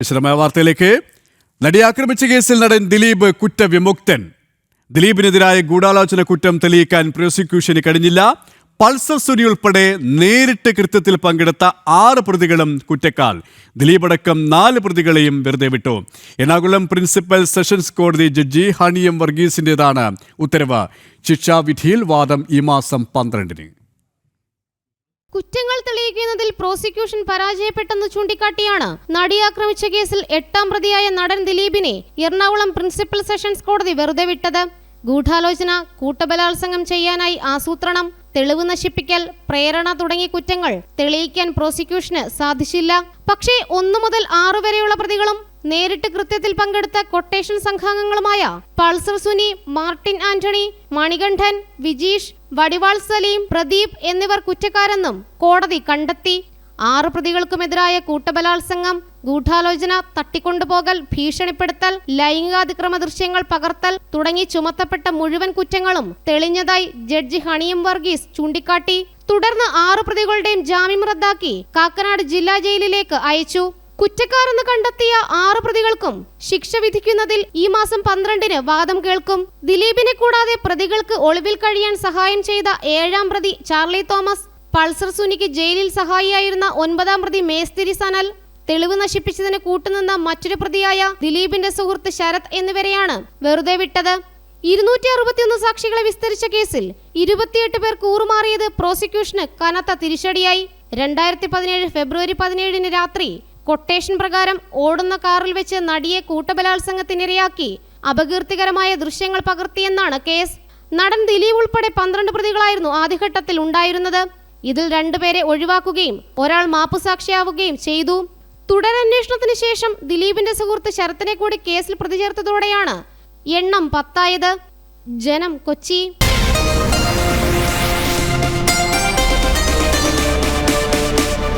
വിശദമായ വാർത്തയിലേക്ക്. നടി ആക്രമിച്ച കേസിൽ നടൻ ദിലീപ് കുറ്റവിമുക്തൻ. ദിലീപിനെതിരായ ഗൂഢാലോചന കുറ്റം തെളിയിക്കാൻ പ്രോസിക്യൂഷന് കഴിഞ്ഞില്ല. പൾസർ സുനി ഉൾപ്പെടെ നേരിട്ട് കൃത്യത്തിൽ പങ്കെടുത്ത ആറ് പ്രതികളും കുറ്റക്കാൽ. ദിലീപ് അടക്കം നാല് പ്രതികളെയും വെറുതെ വിട്ടു. എറണാകുളം പ്രിൻസിപ്പൽ സെഷൻസ് കോടതി ജഡ്ജി ഹണിയം വർഗീസിന്റെതാണ് ഉത്തരവ്. ശിക്ഷാവിധിയിൽ വാദം ഈ മാസം പന്ത്രണ്ടിന്. കുറ്റങ്ങൾ തെളിയിക്കുന്നതിൽ പ്രോസിക്യൂഷൻ പരാജയപ്പെട്ടെന്ന് ചൂണ്ടിക്കാട്ടിയാണ് നടി ആക്രമിച്ച കേസിൽ എട്ടാം പ്രതിയായ നടൻ ദിലീപിനെ എറണാകുളം പ്രിൻസിപ്പൽ സെഷൻസ് കോടതി വെറുതെ വിട്ടത്. ഗൂഢാലോചന കൂട്ടബലാത്സംഗം ചെയ്യാനായി ആസൂത്രണം തെളിവ് നശിപ്പിക്കൽ പ്രേരണ തുടങ്ങിയ കുറ്റങ്ങൾ തെളിയിക്കാൻ പ്രോസിക്യൂഷന് സാധിച്ചില്ല. പക്ഷേ ഒന്നു മുതൽ ആറു വരെയുള്ള നേരിട്ട് കൃത്യത്തിൽ പങ്കെടുത്ത കൊട്ടേഷൻ സംഘാംഗങ്ങളുമായ പൾസർ സുനി മാർട്ടിൻ ആന്റണി മണികണ്ഠൻ വിജീഷ് വടിവാൾ സലീം പ്രദീപ് എന്നിവർ കുറ്റക്കാരെന്നും കോടതി കണ്ടെത്തി. ആറ് പ്രതികൾക്കുമെതിരായ കൂട്ടബലാത്സംഗം ഗൂഢാലോചന തട്ടിക്കൊണ്ടുപോകൽ ഭീഷണിപ്പെടുത്തൽ ലൈംഗികാതിക്രമ ദൃശ്യങ്ങൾ പകർത്തൽ തുടങ്ങി ചുമത്തപ്പെട്ട മുഴുവൻ കുറ്റങ്ങളും തെളിഞ്ഞതായി ജഡ്ജി ഹണിയം വർഗീസ് ചൂണ്ടിക്കാട്ടി. തുടർന്ന് ആറു പ്രതികളുടെയും ജാമ്യം റദ്ദാക്കി കാക്കനാട് ജില്ലാ ജയിലിലേക്ക് അയച്ചു. കുറ്റക്കാരെന്ന് കണ്ടെത്തിയ ആറ് പ്രതികൾക്കും ശിക്ഷ വിധിക്കുന്നതിൽ ഈ മാസം പന്ത്രണ്ടിന് വാദം കേൾക്കും. ദിലീപിനെ കൂടാതെ പ്രതികൾക്ക് ഒളിവിൽ കഴിയാൻ സഹായം ചെയ്ത ഏഴാം പ്രതി ചാർലി തോമസ് പൾസർ സുനിക്ക് ജയിലിൽ സഹായിയായിരുന്ന ഒൻപതാം പ്രതി മേസ്തിരി സനൽ തെളിവ് നശിപ്പിച്ചതിന് കൂട്ടുനിന്ന മറ്റൊരു പ്രതിയായ ദിലീപിന്റെ സുഹൃത്ത് ശരത് എന്നിവരെയാണ് വെറുതെ വിട്ടത്. ഇരുന്നൂറ്റി അറുപത്തിയൊന്ന് സാക്ഷികളെ വിസ്തരിച്ച കേസിൽ ഇരുപത്തിയെട്ട് പേർ കൂറുമാറിയത് പ്രോസിക്യൂഷന് കനത്ത തിരിച്ചടിയായി. രണ്ടായിരത്തി പതിനേഴ് ഫെബ്രുവരി പതിനേഴിന് രാത്രി കൊട്ടേഷൻ പ്രകാരം ഓടുന്ന കാറിൽ വെച്ച് നടിയെ കൂട്ടബലാത്സംഗത്തിനിരയാക്കി. അപകീർത്തികരമായ ദൃശ്യങ്ങൾ പകർത്തിയെന്നാണ് കേസ്. നടൻ ദിലീപ് ഉൾപ്പെടെ പന്ത്രണ്ട് പ്രതികളായിരുന്നു ആദ്യഘട്ടത്തിൽ ഉണ്ടായിരുന്നത്. ഇതിൽ രണ്ടുപേരെ ഒഴിവാക്കുകയും ഒരാൾ മാപ്പുസാക്ഷിയാവുകയും ചെയ്തു. തുടരന്വേഷണത്തിന് ശേഷം ദിലീപിന്റെ സുഹൃത്ത് ശരത്തിനെ കൂടി കേസിൽ പ്രതിചേർത്തതോടെയാണ് എണ്ണം പത്തായത്. ജനം കൊച്ചി.